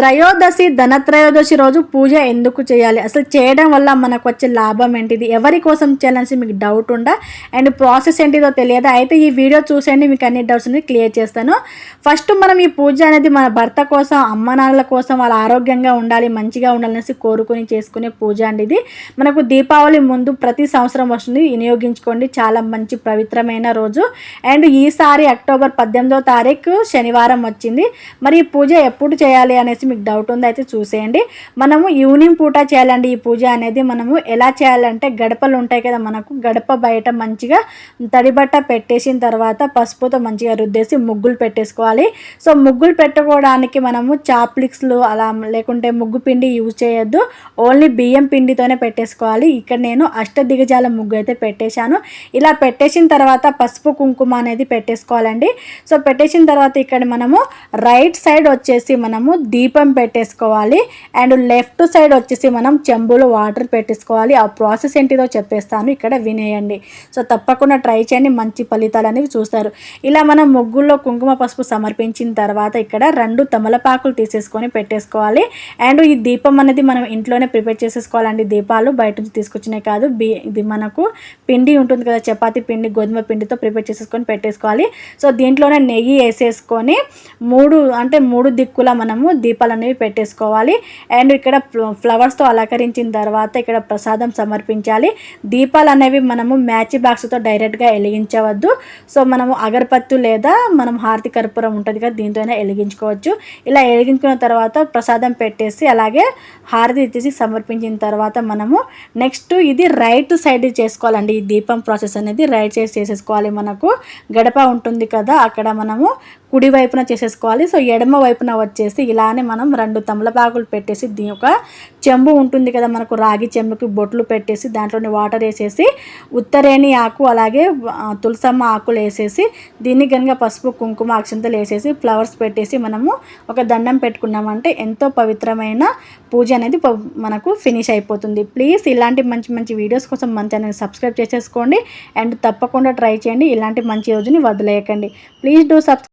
త్రయోదశి ధనత్రయోదశి రోజు పూజ ఎందుకు చేయాలి? అసలు చేయడం వల్ల మనకు వచ్చే లాభం ఏంటిది? ఎవరి కోసం చేయాలనేసి మీకు డౌట్ ఉందా? అండ్ ప్రాసెస్ ఏంటిదో తెలియదు? అయితే ఈ వీడియో చూసేయండి మీకు అన్ని డౌట్స్ క్లియర్ చేస్తాను. ఫస్ట్ మనం ఈ పూజ అనేది మన భర్త కోసం అమ్మ నాన్నల కోసం వాళ్ళ ఆరోగ్యంగా ఉండాలి మంచిగా ఉండాలనేసి కోరుకుని చేసుకునే పూజ అండి ఇది. మనకు దీపావళి ముందు ప్రతి సంవత్సరం వస్తుంది. వినియోగించుకోండి. చాలా మంచి పవిత్రమైన రోజు. అండ్ ఈసారి అక్టోబర్ పద్దెనిమిదో తారీఖు శనివారం వచ్చింది. మరి ఈ పూజ ఎప్పుడు చేయాలి అనేసి మీకు డౌట్ ఉందో అయితే చూసేయండి. మనము ఈవినింగ్ పూట చేయాలండి ఈ పూజ అనేది. మనము ఎలా చేయాలంటే గడపలు ఉంటాయి కదా మనకు గడప బయట మంచిగా తడిబట్ట పెట్టేసిన తర్వాత పసుపుతో మంచిగా రుద్దేసి ముగ్గులు పెట్టేసుకోవాలి. సో ముగ్గులు పెట్టుకోవడానికి మనము చాప్లిక్స్లు అలా లేకుంటే ముగ్గు పిండి యూజ్ చేయొద్దు. ఓన్లీ బియ్యం పిండితోనే పెట్టేసుకోవాలి. ఇక్కడ నేను అష్ట దిగజాల ముగ్గు అయితే పెట్టేశాను. ఇలా పెట్టేసిన తర్వాత పసుపు కుంకుమ అనేది పెట్టేసుకోవాలండి. సో పెట్టేసిన తర్వాత ఇక్కడ మనము రైట్ సైడ్ వచ్చేసి మనము దీపం పెట్టేసుకోవాలి. అండ్ లెఫ్ట్ సైడ్ వచ్చేసి మనం చెంబులో వాటర్ పెట్టేసుకోవాలి. ఆ ప్రాసెస్ ఏంటిదో చెప్పేస్తాను. ఇక్కడ వినేయండి. సో తప్పకుండా ట్రై చేయండి. మంచి ఫలితాలు అనేవి చూస్తారు. ఇలా మనం ముగ్గుల్లో కుంకుమ పసుపు సమర్పించిన తర్వాత ఇక్కడ రెండు తమలపాకులు తీసేసుకొని పెట్టేసుకోవాలి. అండ్ ఈ దీపం అనేది మనం ఇంట్లోనే ప్రిపేర్ చేసేసుకోవాలండి. దీపాలు బయట నుంచి తీసుకొచ్చినాయి కాదు. బి ఇది మనకు పిండి ఉంటుంది కదా చపాతీ పిండి గోధుమ పిండితో ప్రిపేర్ చేసేసుకొని పెట్టేసుకోవాలి. సో దీంట్లోనే నెయ్యి వేసేసుకొని మూడు అంటే మూడు దిక్కుల మనము దీప దీపాలు అనేవి పెట్టేసుకోవాలి. అండ్ ఇక్కడ ఫ్లవర్స్తో అలంకరించిన తర్వాత ఇక్కడ ప్రసాదం సమర్పించాలి. దీపాలు అనేవి మనము మ్యాచ్ బాక్స్తో డైరెక్ట్గా వెలిగించవద్దు. సో మనము అగరపత్తు లేదా మనం హారతి కర్పూరం ఉంటుంది కదా దీంతోనే వెలిగించుకోవచ్చు. ఇలా వెలిగించుకున్న తర్వాత ప్రసాదం పెట్టేసి అలాగే హారతి ఇచ్చేసి సమర్పించిన తర్వాత మనము నెక్స్ట్ ఇది రైట్ సైడ్ చేసుకోవాలండి. ఈ దీపం ప్రాసెస్ అనేది రైట్ సైడ్ చేసేసుకోవాలి మనకు. గడప ఉంటుంది కదా అక్కడ మనము కుడి వైపున చేసేసుకోవాలి. సో ఎడమ వైపున వచ్చేసి ఇలానే మనం రెండు తమలపాకులు పెట్టేసి దీని ఒక చెంబు ఉంటుంది కదా మనకు రాగి చెంబుకి బొట్లు పెట్టేసి దాంట్లోని వాటర్ వేసేసి ఉత్తరేణి ఆకు అలాగే తులసమ్మ ఆకులు వేసేసి దీన్ని కనుక పసుపు కుంకుమ అక్షంతలు వేసేసి ఫ్లవర్స్ పెట్టేసి మనము ఒక దండం పెట్టుకున్నామంటే ఎంతో పవిత్రమైన పూజ అనేది మనకు ఫినిష్ అయిపోతుంది. ప్లీజ్ ఇలాంటి మంచి మంచి వీడియోస్ కోసం మన ఛానల్ సబ్స్క్రైబ్ చేసేసుకోండి. అండ్ తప్పకుండా ట్రై చేయండి. ఇలాంటి మంచి రోజుని వదిలేయకండి. Please do subscribe